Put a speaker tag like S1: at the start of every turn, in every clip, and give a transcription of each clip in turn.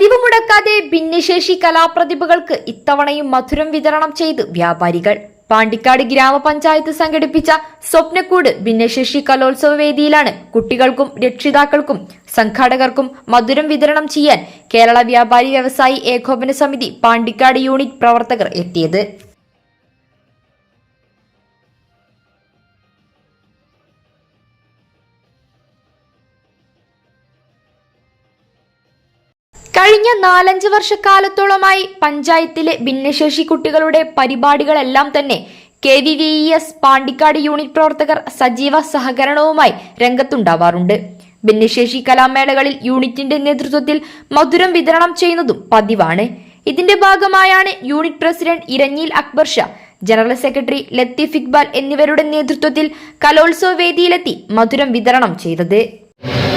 S1: പതിവ് മുടക്കാതെ ഭിന്നശേഷി കലാപ്രതിഭകൾക്ക് ഇത്തവണയും മധുരം വിതരണം ചെയ്ത് വ്യാപാരികൾ. പാണ്ടിക്കാട് ഗ്രാമപഞ്ചായത്ത് സംഘടിപ്പിച്ച സ്വപ്നക്കൂട് ഭിന്നശേഷി കലോത്സവ വേദിയിലാണ് കുട്ടികൾക്കും രക്ഷിതാക്കൾക്കും സംഘാടകർക്കും മധുരം വിതരണം ചെയ്യാൻ കേരള വ്യാപാരി വ്യവസായി ഏകോപന സമിതി പാണ്ടിക്കാട് യൂണിറ്റ് പ്രവർത്തകർ എത്തിയത്. കഴിഞ്ഞ നാലഞ്ച് വർഷക്കാലത്തോളമായി പഞ്ചായത്തിലെ ഭിന്നശേഷി കുട്ടികളുടെ പരിപാടികളെല്ലാം തന്നെ K V V E S Pandikkad unit പ്രവർത്തകർ സജീവ സഹകരണവുമായി രംഗത്തുണ്ടാവാറുണ്ട്. ഭിന്നശേഷി കലാമേളകളിൽ യൂണിറ്റിന്റെ നേതൃത്വത്തിൽ മധുരം വിതരണം ചെയ്യുന്നതും പതിവാണ്. ഇതിന്റെ ഭാഗമായാണ് unit president Iranjil Akbar Shah general secretary Latheef Iqbal എന്നിവരുടെ നേതൃത്വത്തിൽ കലോത്സവ വേദിയിലെത്തി മധുരം വിതരണം ചെയ്തത്.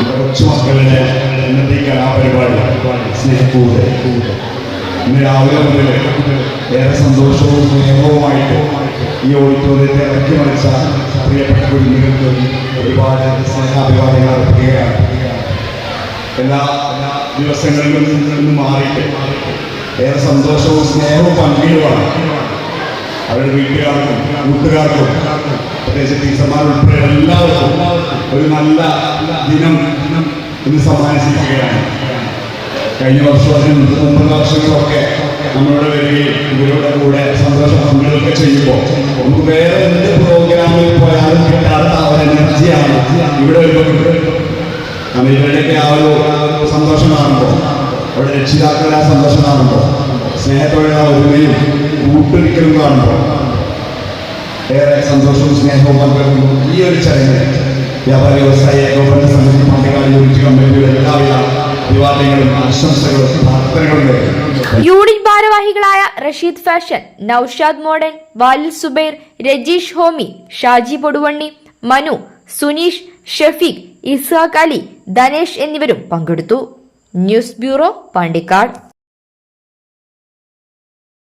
S2: കൊച്ചുമക്കളുടെ ഇന്നത്തെ കലാപരിപാടി സ്നേഹക്കൂട് ഇന്ന് രാവിലെ മുതൽ ഏറെ സന്തോഷവും സ്നേഹവുമായിട്ട് ഈ ഓഡിറ്റോറിയത്തെ ഇറക്കി മറിച്ച പ്രിയപ്പെട്ട കുഞ്ഞുങ്ങൾക്ക് ഒരുപാട് സ്നേഹാഭിവാദ്യങ്ങൾ അർപ്പിക്കുകയാണ് എല്ലാ ദിവസങ്ങളിലും നിന്ന് മാറിയിട്ട് ഏറെ സന്തോഷവും സ്നേഹവും പങ്കിടുവാണ് അവരുടെ വീട്ടുകാർക്കും കൂട്ടുകാർക്കും പ്രത്യേകിച്ച് ടീച്ചർമാർ ഉൾപ്പെടെ എല്ലാവർക്കും ഒരു നല്ല ദിനം ഇന്ന് സമ്മാനിച്ചിരിക്കുകയാണ്. കഴിഞ്ഞ വർഷം അതിന് മുമ്പ് വർഷങ്ങളൊക്കെ നമ്മളോട് വരികയും ഇവരുടെ കൂടെ സന്തോഷം പങ്കുവെക്കുകയൊക്കെ ചെയ്യുമ്പോൾ നമുക്ക് വേറെ എന്ത് പ്രോഗ്രാമിൽ പോയാലും കിട്ടാത്ത ആ ഒരു എനർജിയാണ് ഇവിടെ വരുമ്പോൾ കാരണം ഇവരുടെയൊക്കെ ആ ഒരു സന്തോഷം കാണുമ്പോൾ രക്ഷിതാക്കളുടെ ആ സന്തോഷം സ്നേഹത്തോടെ ആ ഒരുമയും കൂട്ടൊരിക്കലും കാണുമ്പോൾ ഏറെ സന്തോഷവും സ്നേഹവും പങ്കുവെക്കുന്നു. ഈ ഒരു ചടങ്ങ് വ്യാപാര വ്യവസായ ഏകോപന സമിതി പണ്ടിക്കാട് യൂണിറ്റ് കമ്മിറ്റിയുടെ എല്ലാവിധ അഭിവാദ്യങ്ങളും ആശംസകളും
S1: യൂണിറ്റ് ഭാരവാഹികളായ റഷീദ് ഫാഷൻ നൌഷാദ് മോഡൻ വാലിൽ സുബൈർ രജീഷ് ഹോമി ഷാജി പൊടുവണ്ണി മനു സുനീഷ് ഷഫീഖ് ഇസ്ഹാഖ് അലി ധനേഷ് എന്നിവരും പങ്കെടുത്തു. News bureau Pandikkad.